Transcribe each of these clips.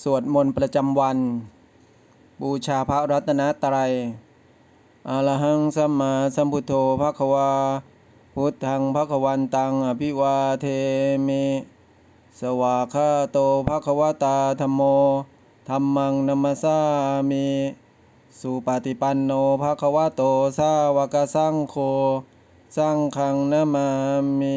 สวดมนต์ประจำวัน บูชาพระรัตนตรัยอะระหังสัมมาสัมพุทโธภควา พุทธังภควันตังอภิวาเทมิ สวากขาโตภควตาธรรมโมธัมมังนัมสามิสุปฏิปันโนภควโตสาวกสังโฆ สังฆังนามามิ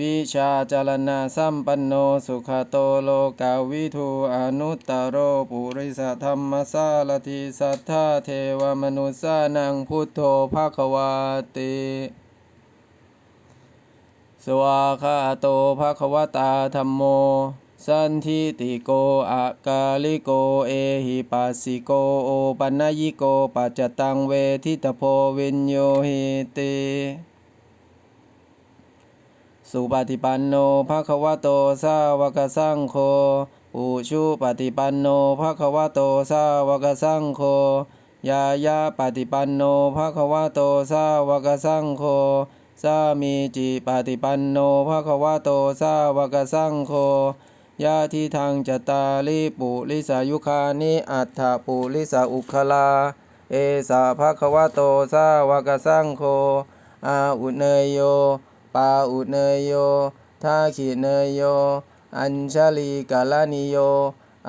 วิชาจารณะสัมปันโนสุขโตโลกาวิทูอนุตตโรปุริสธรรมสารติสัทธาเทวมนุสานังพุทโธภะควาติสวาคาโตภะควตาธรรมโม สันทิติโกอะกาลิโกเอหิปัสสิโกโอปัญญิโกปัจจตังเวทิตโพวินโยหิติ สุปฏิปันโนภะคะวะโตสาวกสังโฆอุชุปฏิปันโนภะคะวะโตสาวกสังโฆยายาปฏิปันโนภะคะวะโตสาวกสังโฆสามีจิปฏิปันโนภะคะวะโตสาวกสังโฆยาทิทางจตาลิปุลิสายุคานิอัฏฐปุลิสาอุคลา เอสาภะคะวะโตสาวกสังโฆอาอุเนยโย ปาอุเนยโยทาขิเนยโย อัญชลีกาลานิโย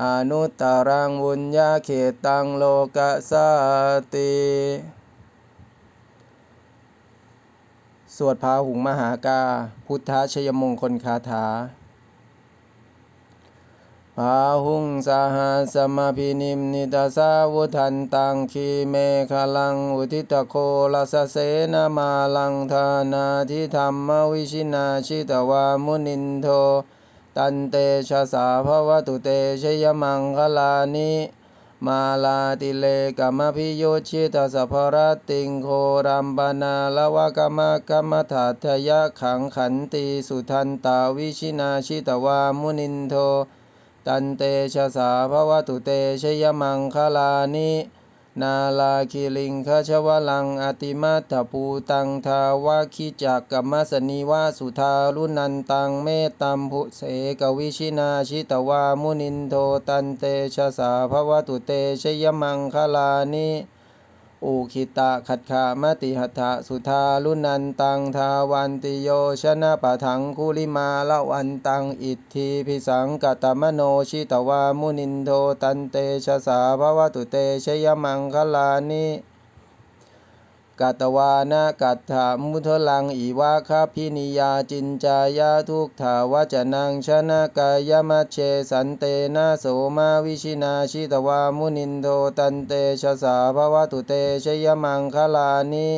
อนุตารังวุญญาเขตังโลกสาติสวดพาหุงมหากา พุทธชยมงคลคาถา พาหุงสหสมพินิมนิตาสาวุทันตังคีเมฆลังอุทิตโคลสเสนามาลังธานาทิธรรมวิชินาชิตวามุนินโท ตันเตชะสาภวตุเตชยมังคลานิมาลาติเลกัมพิโยชิตาสัพพรติงโครัมปนาลวะกมะกรรมถัตยะขังขันติสุทันตาวิชินาชิตวามุนินโท ตันเตชะสาภวตุเตชยมังคลานินาลาคิลิงคชวลังอติมัตถปูตังทาวาคิจักกัมมสนิวาสุทารุนันตังเมตตัมภุเสกวิชินาชิตวามุนินโทตันเตชะสาภวตุเตชยมังคลานิ อุคิตะขัดขามติหัตถะสุทาลุนันตังทาวันติโยชนะปะถังคุลิมาละวันตังอิทธิพิสังกตมโนชิตวามุนินโทตันเตชะสาภวตุเตชยมังคลานิ กัตวานะกัตถามุทลังอีวาคาพินิยาจินจายาทุกถาวจนังชนะกายมัชเชสันเตนะโสมาวิชินาชิตวามุนินโทตันเตชะสาภวตุเตชยมังคลานิ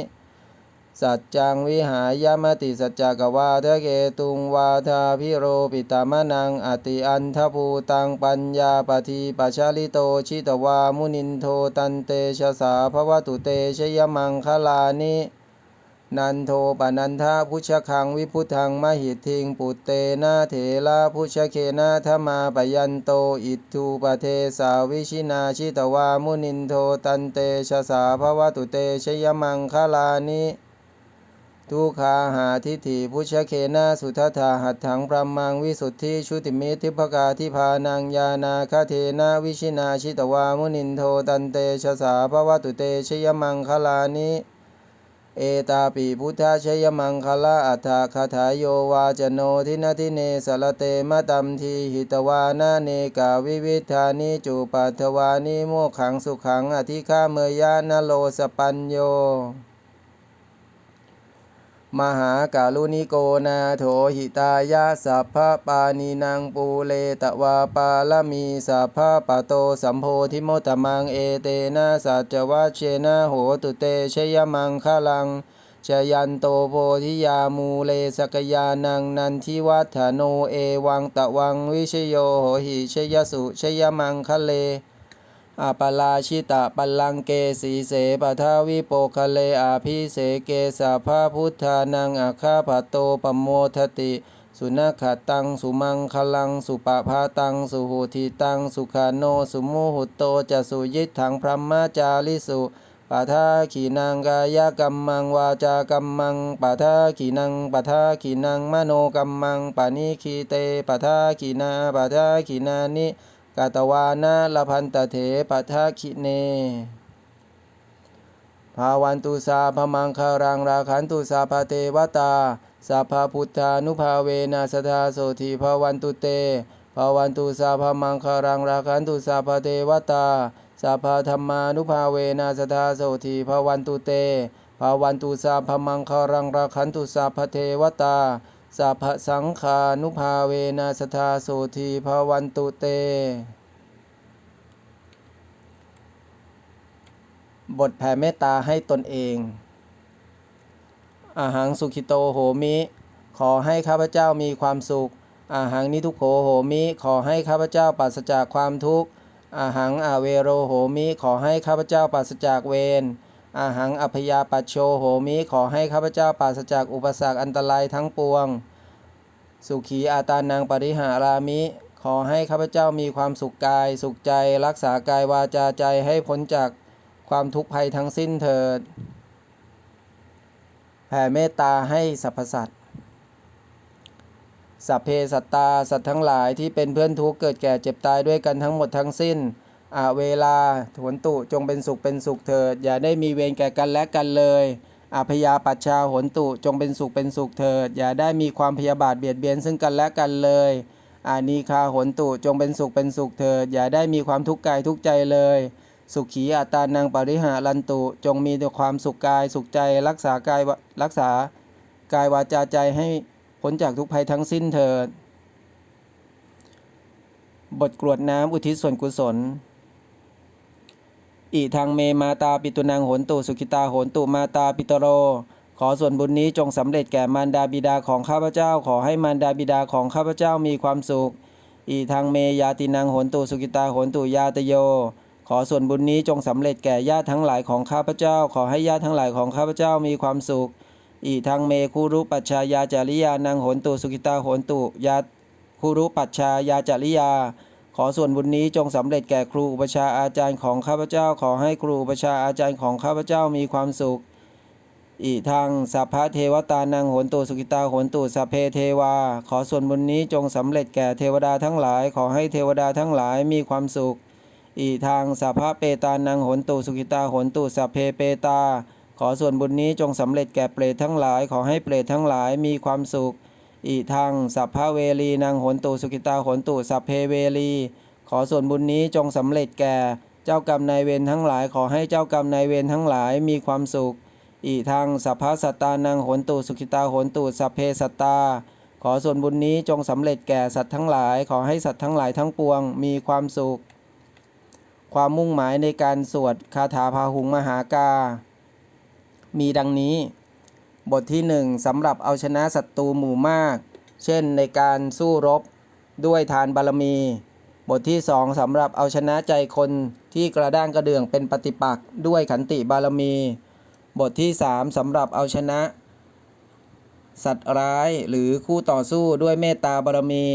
สัจจังวิหายมติสัจจกวาทะเกตุงวาทาพิโรปิตามนังอติอันทภูตังปัญญาปทีปชาลิโตชิตวามุนินโทตันเตชะสาภวตุเตชยมังคลานินันโทปนันทาพุชคังวิพุทังมหิทิงปุตเตนะเถระพุชเคนะธมาปยันโตอิทธุปเทสาวิชินาชิตวามุนินโทตันเตชะสาภวตุเตชยมังคลานิ ทุขาหาทิฏฐิพุชเคนะสุทัถาหัตถังพรมังวิสุทธิชุติมิทิพกาทิพานังยานาคาเทนะวิชินาชิตวามุนินโทตันเตชะสาภวตุเตชยมังคลานิเอตาปิพุทธชยมังคละอัฏฐคาถายโยวาจโนทินาทิเนสลเตมะตัมทีหิตวานาเนกาวิวิธานิจูปัทวานิโมขังสุขังอธิฆาเมยะนโลสปัญโย มหากาลุนิโกนาโถหิตายะสัพพะปานีนังปูเลตวาปาลมีสัพพะปะโตสัมโพธิโมตมังเอเตนะสัจวัชเชนะโหตุเตชยมังคลังชยันโตโพธิยามูเลสกยานังนันทิวัฒโนเอวังตะวังวิชโยโหหิชยสุชยมังคะเล อาปลาชิตะปัลลังเกสีเสปทาวิโปคะเลอาภิเสเกสัพพะพุทธานังอาคาปโตปโมทติ สุนัขขตังสุมังคลังสุปภาตังสุหุทิตังสุขาโนสุมุหุโตจะสุยิทธังพรหมจาริสุปะทาขีนังกายกัมมังวาจากัมมังปะทาขีนังปะทาขีนังมโนกัมมังปานิคีเตปะทาขีนาปะทาขีนานิ กาตวานาลพันตเถปะทคิเน ภาวันตุสาพมังคารังราขันตุสาพเทวตาสัพพพุทธานุภาเวนัสทาโสธีภาวันตุเตภาวันตุสาพมังคารังราขันตุสาพเทวตาสัพพธรรมานุภาเวนัสทาโสธีภาวันตุเตภาวันตุสาพมังคารังราขันตุสาพเทวตา สัพพสังฆานุภาเวนัสทาโสธีภาวันตุเต บทแผ่เมตตาให้ตนเองอาหังสุขิโตโหมิ ขอให้ข้าพเจ้ามีความสุขอาหังนิทุโขโหมิ ขอให้ข้าพเจ้าปราศจากความทุกข์อาหังอาเวโรโหมิ ขอให้ข้าพเจ้าปราศจากเวร อาหังอพยาปัชโชโหมิ ขอให้ข้าพเจ้าปราศจากอุปสรรคอันตรายทั้งปวง สุขีอาตานังปริหารามิ ขอให้ข้าพเจ้ามีความสุขกาย สุขใจ รักษากายวาจาใจให้พ้นจากความทุกข์ภัยทั้งสิ้นเถิด แผ่เมตตาให้สรรพสัตว์สัพเพสัตตาสัตว์ทั้งหลายที่เป็นเพื่อนทุกข์เกิดแก่เจ็บตายด้วยกันทั้งหมดทั้งสิ้น อาเวลาถวนตุจงเป็นสุขเป็นสุขเถิด อย่าได้มีเวรแก่กันและกันเลยอาพยาปัชชาหนตุจงเป็นสุขเป็นสุขเถิด อย่าได้มีความพยาบาทเบียดเบียนซึ่งกันและกันเลยอานีคาหนตุจงเป็นสุขเป็นสุขเถิด อย่าได้มีความทุกข์กายทุกใจเลย สุขีอัตานังปริหารันตุจงมีแต่ความสุขกายสุขใจรักษากายรักษากายวาจาใจให้พ้นจากทุกภัยทั้งสิ้นเถิด บทกรวดน้ำอุทิศส่วนกุศล อิทางเมมาตาปิตุนางโหนตุสุขิตาโหนตุมาตาปิตโร ขอส่วนบุญนี้จงสำเร็จแก่มารดาบิดาของข้าพเจ้า ขอให้มารดาบิดาของข้าพเจ้ามีความสุขอีทางเมยาตินางโหนตุสุกิตาโหนตุยาตโย ขอส่วนบุญนี้จงสำเร็จแก่ญาติทั้งหลายของข้าพเจ้า ขอให้ญาติทั้งหลายของข้าพเจ้ามีความสุขอีทางเมคุรุปัชชายาจาริยานางโหนตุสุกิตาโหนตุยาคุรุปัชชายาจาริยา ขอส่วนบุญนี้จงสำเร็จแก่ครูอุปชาอาจารย์ของข้าพเจ้า ขอให้ครูอุปชาอาจารย์ของข้าพเจ้ามีความสุข อีทางสัพพะเทวตานังโหนตุสุกิตาโหนตุสัพเพเทวา ขอส่วนบุญนี้จงสำเร็จแก่เทวดาทั้งหลาย ขอให้เทวดาทั้งหลายมีความสุข อีทางสัพพะเปตานังโหนตุสุกิตาโหนตุสัพเพเปตา ขอส่วนบุญนี้จงสำเร็จแก่เปรตทั้งหลาย ขอให้เปรตทั้งหลายมีความสุข อีทางสัพพเวลีนางหนตุสุกิตาหนตุสัพเพเวลี ขอส่วนบุญนี้จงสำเร็จแก่ เจ้ากรรมนายเวรทั้งหลาย ขอให้เจ้ากรรมนายเวรทั้งหลายมีความสุขอีทางสัพพสัตตานังหนตุสุขิตาหนตุสัพเพสัตตา ขอส่วนบุญนี้จงสำเร็จแก่สัตว์ทั้งหลาย ขอให้สัตว์ทั้งหลายทั้งปวงมีความสุข ความมุ่งหมายในการสวดคาถาพาหุงมหากา มีดังนี้ บทที่หนึ่งสำหรับเอาชนะศัตรูหมู่มาก เช่นในการสู้รบด้วยทานบารมี บทที่สองสำหรับเอาชนะใจคนที่กระด้างกระเดื่องเป็นปฏิปักษ์ด้วยขันติบารมี บทที่สามสำหรับเอาชนะ สัตว์ร้ายหรือคู่ต่อสู้ด้วยเมตตาบารมี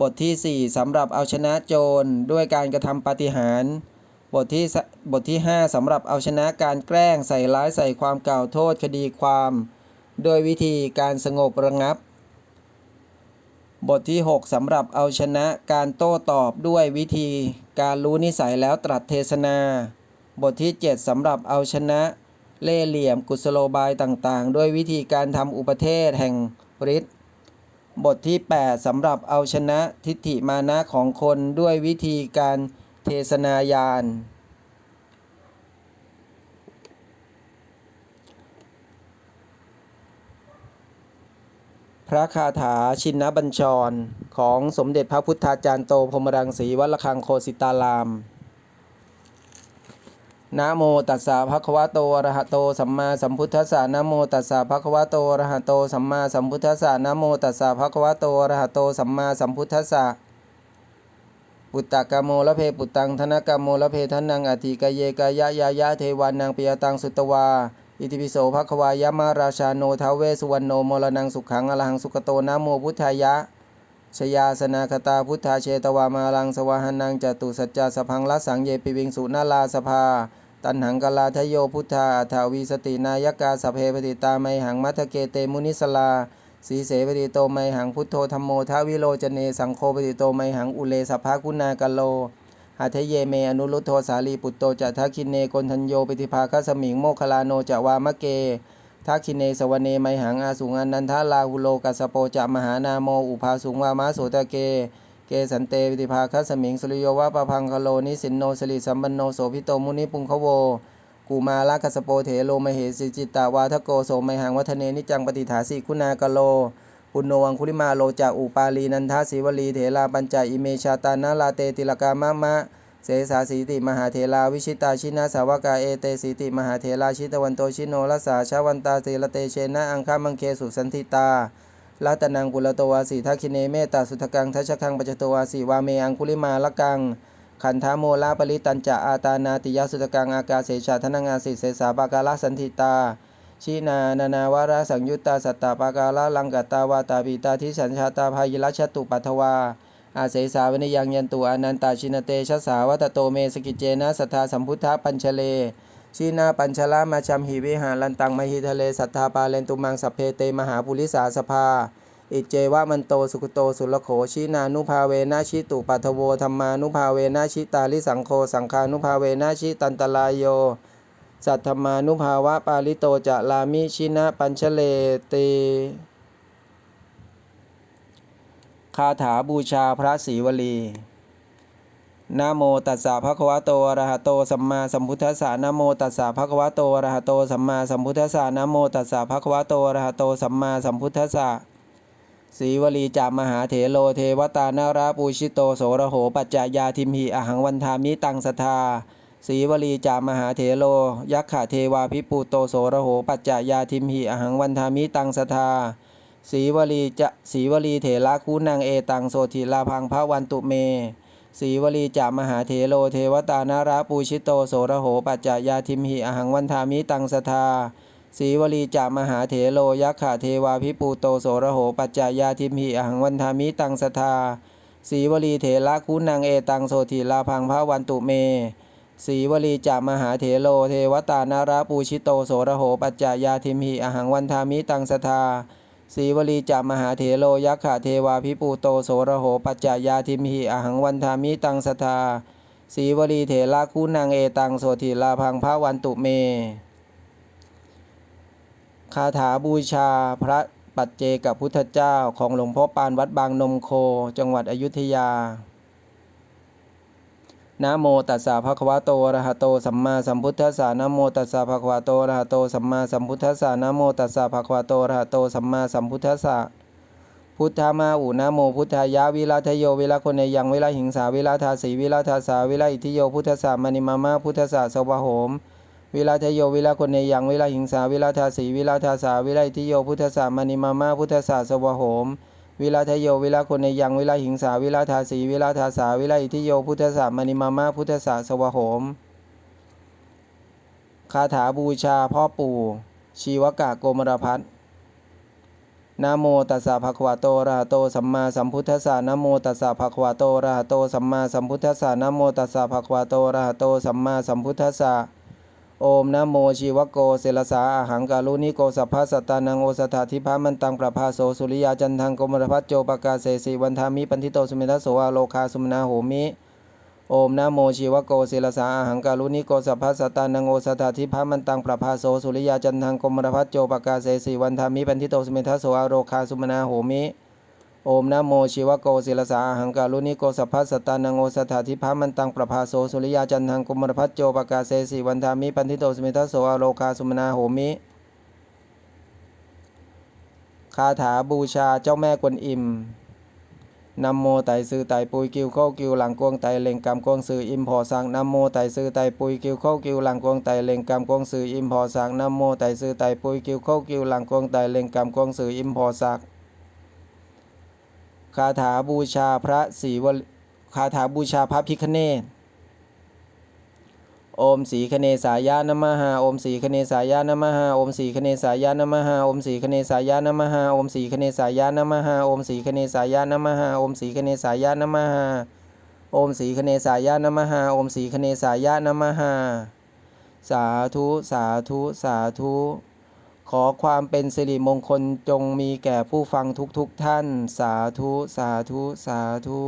บทที่สี่สำหรับเอาชนะโจรด้วยการกระทำปาฏิหาริย์บทที่สบทที่ห้าสำหรับเอาชนะการแกล้งใส่ร้ายใส่ความกล่าวโทษคดีความ โดยวิธีการสงบระงับ บทที่ 6สำหรับเอาชนะการโต้ตอบด้วยวิธีการรู้นิสัยแล้วตรัสเทศนา บทที่ 7สำหรับเอาชนะเล่เหลี่ยมกุศโลบายต่างๆ ด้วยวิธีการทำอุปเทศแห่งฤทธิ์บทที่ 8สำหรับเอาชนะทิฏฐิมานะของคนด้วยวิธีการเทศนายาน พระคาถาชินบัญชร ของสมเด็จพระพุทธาจารย์โตพรหมรังสีวัดระฆังโคสิตาราม นะโมตัสสะภะคะวะโตอะระหะโตสัมมาสัมพุทธัสสะนะโมตัสสะภะคะวะโตอะระหะโตสัมมาสัมพุทธัสสะนะโมตัสสะภะคะวะโตอะระหะโตสัมมาสัมพุทธัสสะปุตตะกโมละเพปุตตังธนกโมละเพทนังอธิกเยกายะยายะเทวานังปิยตังสุตวา อิติปิโสภควายะมาราชาโนทาวเวสุวรรณโนมรนังสุขังอรหังสุขโตนะโมพุทธายะชยาสนาคตาพุทธาเชตวามาลังสวาหานังจตุสัจจาสพังละสังเยปิวิงสุนาลาสภา ตันหังกลาทโยพุทธาอัฏฐาวีสตินายกาสเพปฏิตาไมหังมัทเกเตมุนิสลาสีเสปฏิโตไมหังพุทโธธรรมโมทาวิโลจเนสังโฆปฏิโตไมหังอุเลสภากุณากโล หัทเยเมอนุรุตโทสาลีปุตโตจะทักคินเนกนทัญโยปฏิภาคสมิงโมคลาโนจะวามะเกทักคินเนสวเนไมหังอาสุงอนันทาลาหุโลกัสโปจะมหานาโมอุภาสุงวามาโสตะเก เกสันเตปฏิภาคสมิงสุริโยวะปะพังคโลนิสินโนสลิสัมปันโนโสพิโตมุนิปุงคโวกูมาลากัสโปเถโลมเหสิจิตตาวาทโกโสไมหังวัฒเนนิจังปฏิฐาสิคุณากโล ปุณโนวังคุลิมาโลจากอุปาลีนันทาศิวลีเถลาปัญจอิเมชาตานาลาเตติลกามะมะเสสาสีติมหาเถลาวิชิตาชินาสาวกาเอเตสีติมหาเถลาชิตวันโตชิโนรสาชาวันตาเสลเตเชนะอังคามังเคสุสันติตาลัตนังกุลโตวาสีทักคิเนเมตตาสุทกังทัชคังปัจจโตวาสีวาเมอังคุลิมาละกังขันธาโมลาปริตัญจะอาตานาติยสุตกังอากาเสชาธนังอาสิเสสาปากาลสันติตา ชีนานานาวาระสังยุตตาสัตตาปากาลลังกตาวาตาปิตาทิสัญชาตาภายิรัชตุปัทวา อาเสสาวนิยังยันตุอนันตาชินเตชะสาวัตโตเมสกิจเจนะสัทธาสัมพุทธปัญชเลชีนาปัญชลามาชัมหิวิหารันตังมหิทะเลสัทธาปาเลนตุมังสัพเพเตมหาปุริสาสภา อิเจวะมันโตสุขโตสุลโขชีนานุภาเวนะชิตุปัทโวธรรมานุภาเวนะชิตาลิสังโฆสังฆานุภาเวนะชิตันตลายโย สัทธมานุภาวะปาลิโตจะลามิชินะปัญชเลติคาถาบูชาพระศรีวลีนะโมตัสสะภะคะวะโตอะระหะโตสัมมาสัมพุทธัสสะนะโมตัสสะภะคะวะโตอะระหะโตสัมมาสัมพุทธัสสะนะโมตัสสะภะคะวะโตอะระหะโตสัมมาสัมพุทธัสสะศรีวลีจามหาเถโลเทวตานาราปูชิโตโสระโหปัจจายาทิมหิอหังวันทามิตังสทธา ศรีวลีจามหาเถโล ยักขะเทวาพิปูโตโสระโห ปัจจายาทิมหิอหังวันทามิตังสทธาศรีวลีจะศรีวลีเถระคูนางเอตังโสธิลาพังพระวันตุเมศรีวลีจามหาเถโลเทวตานาราปูชิโตโสระโห ปัจจายาทิมหิอหังวันทามิตังสทธาศรีวลีจามหาเถโลยักขะเทวาพิปูโตโสระโห ปัจจายาทิมหิอหังวันทามิตังสทธาศรีวลีเถระคูนางเอตังโสธิลาพังพระวันตุเม สีวลีจามหาเถโลเทวตานาราปูชิโตโสระโหปัจจายาทิมหิอหังวันทามิตังสทาสีวลีจามหาเถโลยักขะเทวาพิปูโตโสระโหปัจจายาทิมหิอหังวันทามิตังสทาสีวลีเถระคู่นางเอตังโสธิลาพังพระวันตุเม คาถาบูชาพระปัจเจกับพุทธเจ้าของหลวงพ่อปานวัดบางนมโค จังหวัดอยุธยา นะโมตัสสะภะคะวะโตอะระหะโตสัมมาสัมพุทธัสสะนะโมตัสสะภะคะวะโตอะระหะโตสัมมาสัมพุทธัสสะนะโมตัสสะภะคะวะโตอะระหะโตสัมมาสัมพุทธัสสะพุทธามาอุนะโมพุทธายะวิราทโยวิราคนเนยังวิราหิงสาวิราทาสีวิราทาสาวิราอิทิโยพุทธสสะมณิมามาพุทธสสะสวะโหม วิราทโยวิราคนเนยังวิราหิงสาวิราทาสีวิราทาสาวิราอิทิโยพุทธสสะมณิมามาพุทธสสะสวะโหม วิราทโย วิราคนในยัง วิราหิงสา วิราทาสี วิราทาสา วิราอิทิโย พุทธสามณิมามาพุทธสาสวะโหม คาถาบูชาพ่อปู่ ชีวกะโกมรพัฒน์นะโมตัสสะภะคะวะโตอะระหะโตสัมมาสัมพุทธัสสะนะโมตัสสะภะคะวะโตอะระหะโตสัมมาสัมพุทธัสสะนะโมตัสสะภะคะวะโตอะระหะโตสัมมาสัมพุทธัสสะ โอมนะโมชีวโกเสลสาอาหังกาลุนิโกสัพพะสัตตานังโอสถาธิพามันตังประภาโสสุริยาจันทังโกมรพัฒโจปกาเสสีวันทามิปันทิโตสุเมทัสโสอาโลคาสุมนาโหมิโอมนะโมชีวโกเสลสาอาหังกาลุนิโกสัพพะสัตตานังโอสถาธิพามันตังประภาโสสุริยาจันทังโกมรพัฒโจปกาเสสีวันทามิปันทิโตสุเมทัสโสอาโลคาสุมนาโหมิ โอมนะโมชีวโกศิลสาอาหังกาลุนิโกสัพพสตานังโอสถาธิพามันตังประภาโสสุริยาจันทังกุมารพัฒโจปกาเสสีวันทามิปันทิโตสมิทัสโสอโลคาสุมนาโหมิคาถาบูชาเจ้าแม่กวนอิมนัมโมไตซื้อไตปุยกิวเข้ากิวหลังกวงไตเล็งกำกวงซื้ออิมพอสังนัมโมไตซื้อไตปุยกิวเข้ากิวหลังกวงไตเล็งกำกวงซื้ออิมพอสังนัมโมไตซื้อไตปุยกิวเข้ากิวหลังกวงไตเล็งกำกวงซื้ออิมพอสัก คาถาบูชาพระศรีวลคคาถาบูชาพระพิคเนตโอมสีคเนสายานมหาโอมสีคเนสายานมหาโอมสีคเนสายานมหาโอมสีคเนสายานมหาโอมสีคเนสายานมหาโอมสีคเนสายานมหาโอมสีคเนสายานมหาโอมสีคเนสายานมหาโอมสีคเนสายานมหาสาธุสาธุสาธุ ขอความเป็นสิริมงคลจงมีแก่ผู้ฟังทุกๆทท่าน สาธุ สาธุ สาธุ